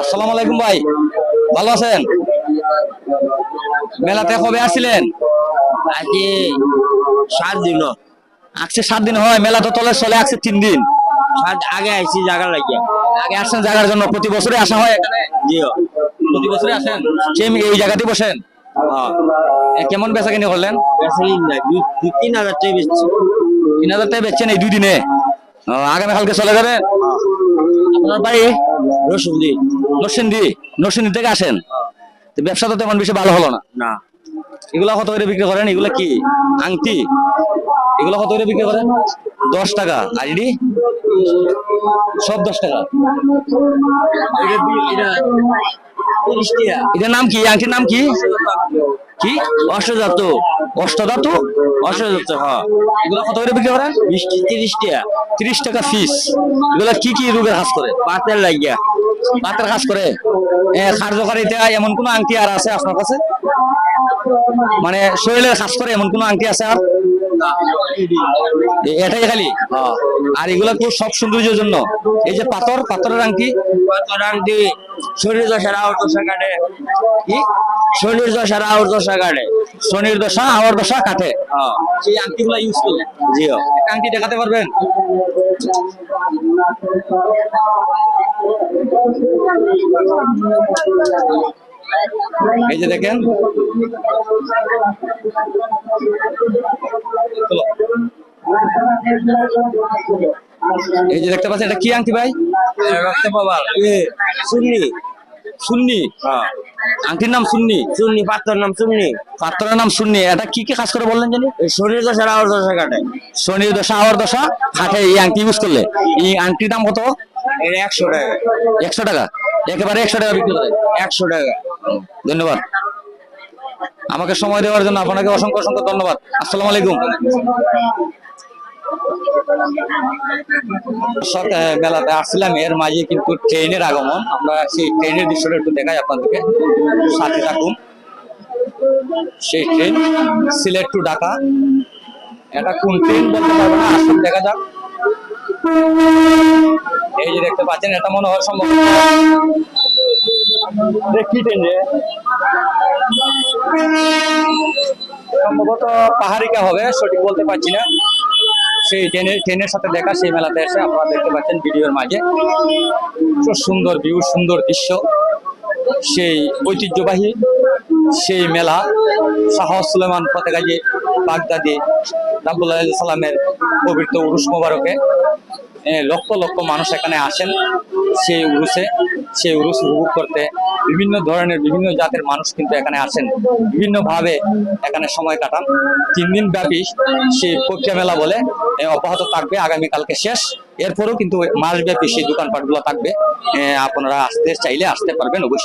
আসসালামু আলাইকুম ভাই। ভালো আছেন? মেলাতে কবে আসছিলেন? আজকে সাত দিন। আসছে সাত দিন হয় মেলা তো তলে চলে আসছে তিন দিন। আগে আইছি জায়গা লাগিয়া। আগে আসছেন জায়গার জন্য প্রতি বছরে আসা হয় এখানে? জিও প্রতি বছরে আসেন? সেম এই জায়গাতে বসেন? এ, কেমন বেচা কিনে করলেন তিন হাজার টাকা বেশি তিন হাজার টাকা বেচছেন এই দুই দিনে? ও, আগামী কালকে চলে যাবে আপনার বাড়ি? রসুন নরসিংদী নরসিংদী থেকে আসেন। তো ব্যবসা তো তেমন বেশি ভালো হলো না। না। এগুলা কত করে বিক্রি করেন? এগুলা কি? আংটি? এগুলা কত করে বিক্রি করেন? দশ টাকা। আর সব দশ টাকা। এটা নাম কি? আংটির নাম কি? কি? অষ্টজাত অষ্টধাতু? অষ্টজাত হ্যাঁ এগুলা কত করে বিক্রি করেন? মিষ্টি তিরিশ টাকা। তিরিশ টাকা পিস। এগুলা কি কি রোগের কাজ করে? পাতের লাগিয়া। পাতের কাজ করে? এ কার্যকারিতা এমন কোন আংটি আর আছে আপনার কাছে? মানে শরীরের কাজ করে এমন কোন আংটি আছে আর? এটাই খালি? আর এগুলা তো সব সৌন্দর্যের জন্য। এই যে পাথর পাথরের আংটি? পাতরাং দি শরীর দশার আউর দশা কাটে। কি? শরীর দশার আউর দশা কাটে। শনির দশা আওয়ার দশা কাটে? হ্যাঁ। সেই আংটিগুলা ইউজ করলে জিও। আংটি দেখাতে পারবেন? এই যে দেখেন। এই যে দেখতে পাচ্ছেন এটা কি আংটি ভাই? রক্ত পাবার এ শুননি সুন্নি? হ্যাঁ। আংটির নাম সুন্নি? শুননি পাত্তর নাম শুননি পাত্রের নাম সুন্নি। এটা কি কি কাজ করে বললেন জানি? শরীর দশার আউর দশা কাটে। শনির দশা আওয়ার দশা খাটে এই আংটি ইউজ করলে। এই আংটির দাম কত? একশো টাকা। একশো টাকা? একেবারে একশো টাকা বিক্রি করে একশো টাকা। ধন্যবাদ। আমাকে সময় দেওয়ার জন্য আপনাকে অসংখ্য অসংখ্য ধন্যবাদ। আসসালামু আলাইকুম। আহ, মেলাতে আসছিলাম। এর মাঝে কিন্তু ট্রেনের আগমন। আমরা সেই ট্রেনের দৃশ্যটা একটু দেখাই আপনাদেরকে। সাথে থাকুন। সেই ট্রেন সিলেট টু ঢাকা। এটা কোন ট্রেন বলতে পারব না আসুন দেখা যাক। এই যে দেখতে পাচ্ছেন এটা মনে হয় সম্ভব রে সম্ভবত পাহাড়িকা হবে, সঠিক বলতে পারছি না। সেই ট্রেনের ট্রেনের সাথে দেখা, সেই মেলাতে এসে আপনারা দেখতে পাচ্ছেন ভিডিওর মাঝে। সুন্দর ভিউ সুন্দর দৃশ্য। সেই ঐতিহ্যবাহী সেই মেলা, শাহ সুলেমান ফতেগাজী বাগদাদি রাবুল্লাহ সাল্লামের পবিত্র উরুস মোবারকে। লক্ষ লক্ষ মানুষ এখানে আসেন, সেই উরুসে, সেই উরুস উপভোগ করতে। বিভিন্ন ধরনের বিভিন্ন জাতের মানুষ কিন্তু এখানে আসেন। বিভিন্ন ভাবে এখানে সময় কাটান। তিন দিন ব্যাপী সেই প্রক্রিয়া মেলা বলে অব্যাহত থাকবে, আগামীকালকে শেষ। এরপরেও কিন্তু মাসব্যাপী সেই দোকানপাটগুলো থাকবে। আপনারা আসতে চাইলে আসতে পারবেন অবশ্যই।